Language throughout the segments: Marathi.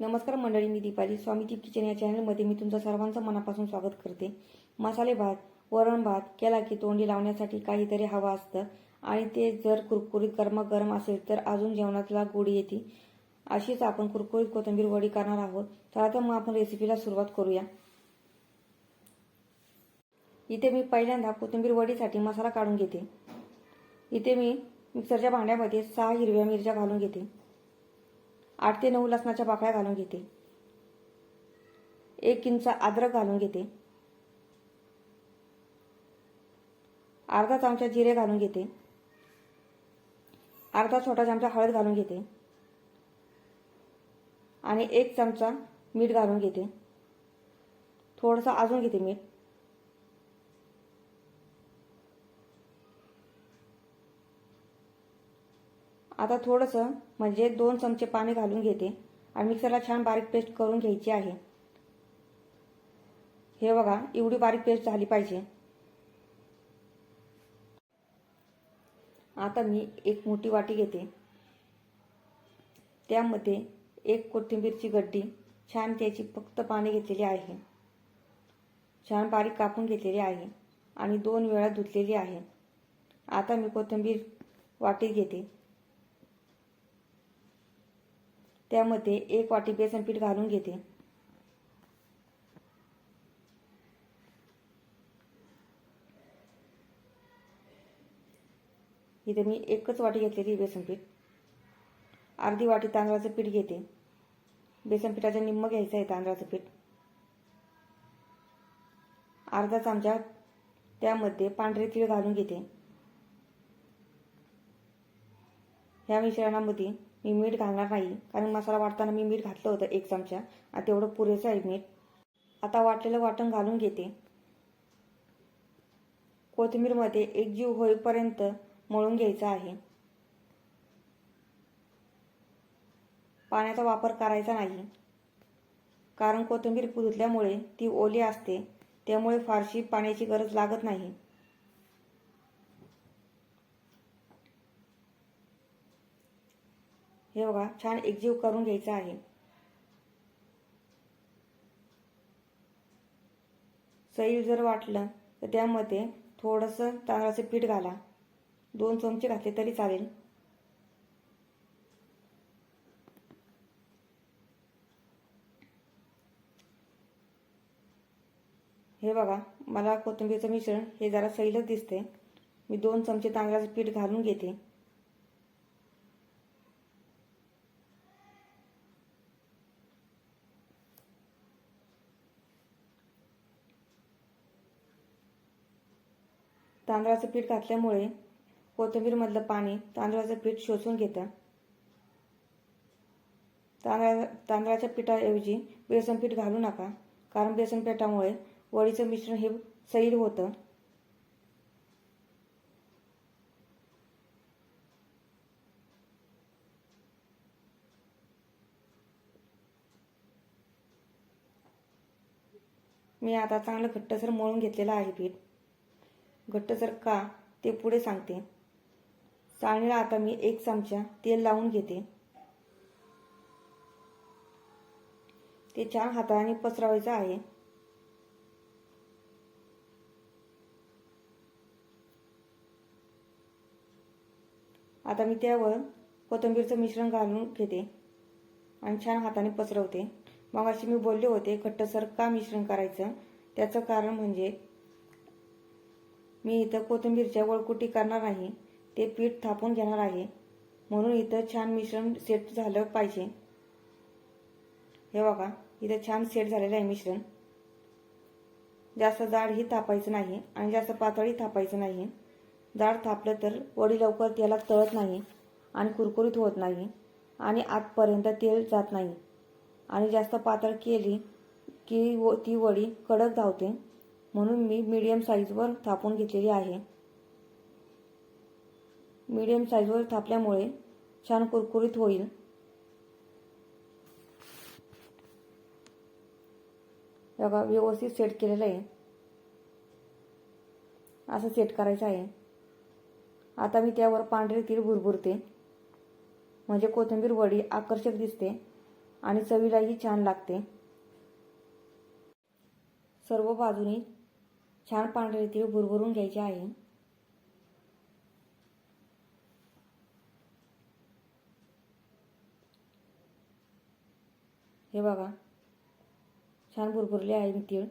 नमस्कार मंडळी मी दीपाली. स्वामी टीप किचन या चॅनलमध्ये मी तुमचं सर्वांचं मनापासून स्वागत करते. मसाले भात वरण भात केला की तोंडी लावण्यासाठी काहीतरी हवं असतं. आणि ते जर कुरकुरीत गरमागरम असेल तर अजून जेवणातला गोडी येते. अशीच आपण कुरकुरीत कोथिंबीर वडी करणार आहोत. तर तर मग आपण रेसिपीला सुरुवात करूया. इथे मी पहिल्यांदा कोथिंबीर वडीसाठी मसाला काढून घेते. इथे मी मिक्सरच्या भांड्यामध्ये सहा हिरव्या मिरच्या घालून घेते. आठ ते नऊ लसणाच्या पाकळ्या घालून घेते. एक इंच अद्रक घालून घेते. अर्धा चमचा जिरे घालून घेते. अर्धा छोटा चमचा हळद घालून घेते. आणि एक चमचा मीठ घालून घेते. थोडंसं अजून घेते मीठ. आता थोडंसं म्हणजे दोन चमचे पाणी घालून घेते. आणि मिक्सरला छान बारीक पेस्ट करून घ्यायची आहे. हे बघा एवढी बारीक पेस्ट झाली पाहिजे. आता मी एक मोठी वाटी घेते. त्यामध्ये एक कोथिंबीरची गड्डी छान त्याची फक्त पाणी घेतलेली आहे. छान बारीक कापून घेतलेली आहे. आणि दोन वेळा धुतलेली आहे. आता मी कोथिंबीर वाटीत घेते. त्यामध्ये एक वाटी बेसन पीठ घालून घेते. इथे मी एकच वाटी घेतलेली बेसन पीठ. अर्धी वाटी तांदळाचं पीठ घेते. बेसन पिठाचं निम्म घ्यायचं आहे तांदळाचं पीठ. अर्धा चमचा त्यामध्ये पांढरे तीळ घालून घेते. ह्या मिश्रणामध्ये मी मीठ घालणार नाही. कारण मसाला वाटताना मी मीठ घातलं होतं एक चमचा. आता तेवढं पुरेसं आहे मीठ. आता वाटलेलं वाटण घालून घेते. कोथिंबीरमध्ये एक जीव होईपर्यंत मळून घ्यायचा आहे. पाण्याचा वापर करायचा नाही. कारण कोथिंबीर धुतल्यामुळे ती ओली असते. त्यामुळे फारशी पाण्याची गरज लागत नाही. हे बघा छान एकजीव करून घ्यायचा आहे. सैल जर वाटलं तर त्यामध्ये थोडंसं तांदळाचं पीठ घाला. दोन चमचे घातले तरी चालेल. हे बघा मला कोथिंबीरचं मिश्रण हे जरा सैलच दिसते मी दोन चमचे तांदळाचं पीठ घालून घेते. तांदळाचं पीठ घातल्यामुळे कोथिंबीरमधलं पाणी तांदळाचं पीठ शोषून घेतं तांदळा तांदळाच्या पिठाऐवजी बेसन पीठ घालू नका कारण बेसन पिठामुळे वडीचं मिश्रण हे सैल होतं. मी आता चांगलं घट्टसर मळून घेतलेलं आहे पीठ. घट्टसर का ते पुढे सांगते. चाळणीला आता मी एक चमचा तेल लावून घेते. ते छान हाताने पसरवायचं आहे. आता मी त्यावर कोथिंबीरचं मिश्रण घालून घेते आणि छान हाताने पसरवते. मग अशी मी बोलले होते घट्टसर का मिश्रण करायचं त्याचं कारण म्हणजे मी इथं कोथिंबीरच्या वळकुटी करणार आहे. ते पीठ थापून घेणार आहे. म्हणून इथं छान मिश्रण सेट झालं पाहिजे. हे बघा इथं छान सेट झालेलं आहे मिश्रण. जास्त जाडही थापायचं नाही आणि जास्त पातळही थापायचं नाही. जाड थापलं तर वडी लवकर त्याला तळत नाही आणि कुरकुरीत होत नाही आणि आतपर्यंत तेल जात नाही. आणि जास्त पातळ केली की व ती वडी कडक धावते. म्हणून मी मीडियम साईजवर थापून घेतलेली आहे. मीडियम साईजवर थापल्यामुळे छान कुरकुरीत होईल. बघा व्यवस्थित सेट केलेलं आहे. असं सेट करायचं आहे. आता मी त्यावर पांढरे तीळ भुरभुरते. म्हणजे कोथिंबीर वडी आकर्षक दिसते आणि चवीलाही छान लागते. सर्व बाजूनी छान पांढरे तीळ भुरभुरून घ्यायचे आहे हे बघा. छान भुरभुरले आहे मी तीळ.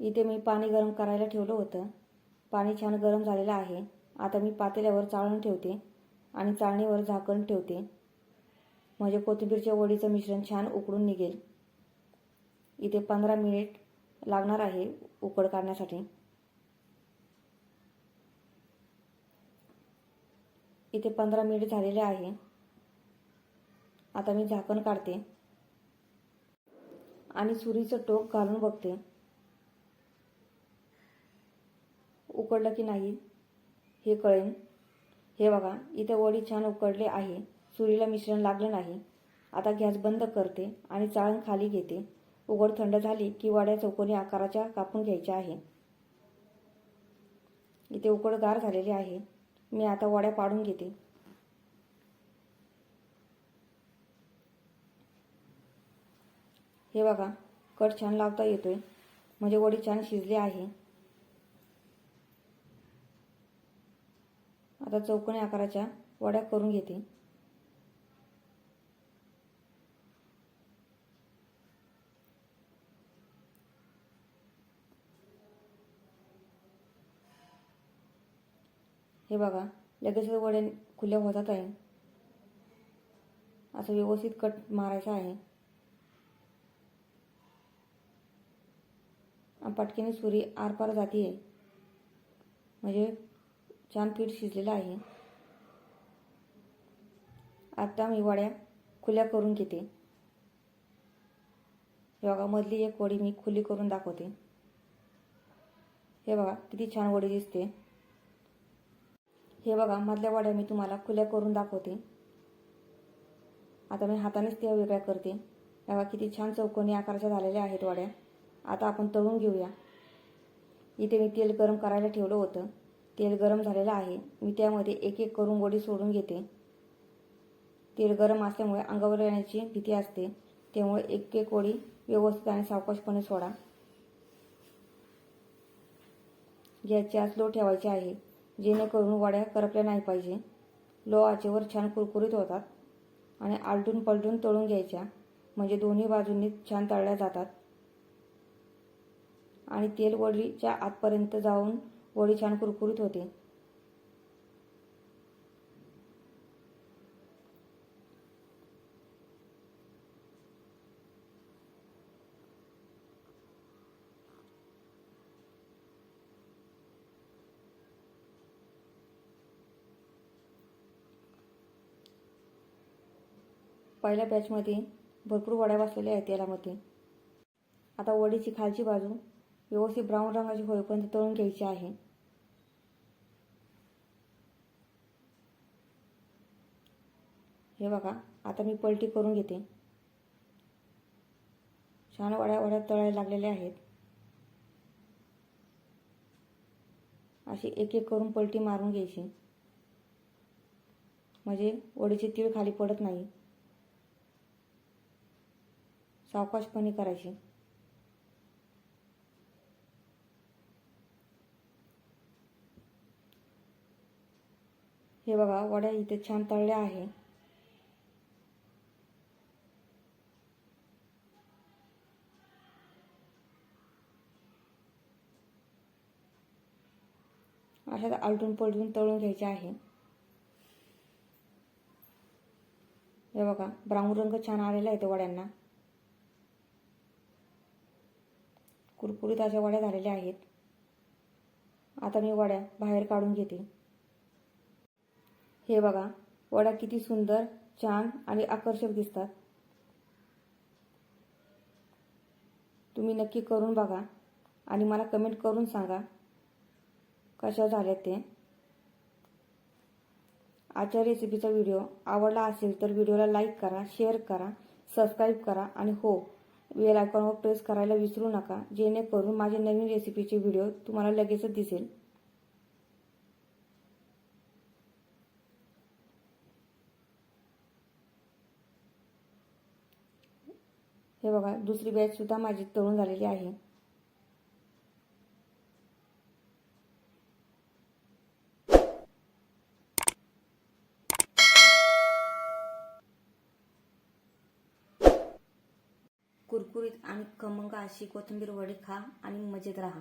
इथे मी पाणी गरम करायला ठेवलं होतं. पाणी छान गरम झालेलं आहे. आता मी पातेल्यावर चाळण ठेवते आणि चाळणीवर झाकण ठेवते. म्हणजे कोथिंबीरच्या वडीचं मिश्रण छान उकडून निघेल. इथे पंधरा मिनिट लागणार आहे उकड काढण्यासाठी. इथे पंधरा मिनिट झालेले आहे. आता मी झाकण काढते. आणि सुरीचं टोक घालून बघते. उकडलं की नाही हे कळेन. हे बघा इथे वडी छान उकडले आहे. सुरीला मिश्रण लागलं नाही. आता गॅस बंद करते आणि चाळण खाली घेते. उघड थंड झाली की वाड्या चौकोनी आकाराच्या कापून घ्यायच्या आहे. इथे उकड गार झालेली आहे. मी आता वड्या पाडून घेते. हे बघा कट छान लावता येतोय. म्हणजे वडी छान शिजली आहे. आता चौकोनी आकाराच्या वड्या करून घेते. हे बघा लगेचच वड्या खुल्या होतात आहे. असं व्यवस्थित कट मारायचा आहे. पटकीने सुरी आरपार जाते म्हणजे छान पीठ शिजलेलं आहे. आता मी वड्या खुल्या करून घेते. योगामधली मधली एक वडी मी खुली करून दाखवते. हे बघा किती छान वडी दिसते. हे बघा मधल्या वड्या मी तुम्हाला खुल्या करून दाखवते. आता मी हातानेच त्या वेगळ्या करते. बघा किती छान चौकोनी आकाराच्या झालेल्या आहेत वड्या. आता आपण तळून घेऊया. इथे मी तेल गरम करायला ठेवलं होतं. तेल गरम झालेलं आहे. मी त्यामध्ये एक एक करून वडी सोडून घेते. तेल गरम असल्यामुळे अंगावर येण्याची भीती असते. त्यामुळे एक एक वडी व्यवस्थित आणि सावकाशपणे सोडा. गॅसची आच लो ठेवायची आहे. जेणेकरून वड्या करपल्या नाही पाहिजे. लो आचेवर छान कुरकुरीत होतात आणि आलटून पलटून तळून घ्यायच्या. म्हणजे दोन्ही बाजूंनी छान तळल्या जातात. आणि तेल वडीच्या आतपर्यंत जाऊन वडी छान कुरकुरीत होते. पहिल्या बॅचमध्ये भरपूर वड्या बसलेल्या आहेत तेलामध्ये. आता वडीची खालची बाजू व्यवस्थित ब्राऊन रंगाची होईपर्यंत तळून घ्यायची आहे. हे बघा आता मी पलटी करून घेते. छान वड्या वड्या तळायला लागलेल्या आहेत. अशी एक एक करून पलटी मारून घ्यायची. म्हणजे वडीचे तीळ खाली पडत नाही. सावकाशपणे करायची. हे बघा वड्या इथे छान तळल्या आहे. अशा आलटून पलटून तळून घ्यायचे आहे. हे बघा ब्राऊन रंग छान आलेला आहे तो वड्यांना. कुरकुरीत अशा वड्या झालेल्या आहेत. आता मी वड्या बाहेर काढून घेते. हे बघा वड्या किती सुंदर छान आणि आकर्षक दिसतात. तुम्ही नक्की करून बघा आणि मला कमेंट करून सांगा कशा झाल्या ते. आजच्या रेसिपीचा व्हिडिओ आवडला असेल तर व्हिडिओला लाईक करा शेअर करा सबस्क्राईब करा आणि हो वेल आयकॉनवर प्रेस करायला विसरू नका. जेणेकरून माझे नवीन रेसिपीचे व्हिडिओ तुम्हाला लगेचच दिसेल. हे बघा दुसरी बॅचसुद्धा माझी तळून झालेली आहे. कुरकुरीत आणि खमंग अशी कोथिंबीर वडी खा आणि मजेत राहा.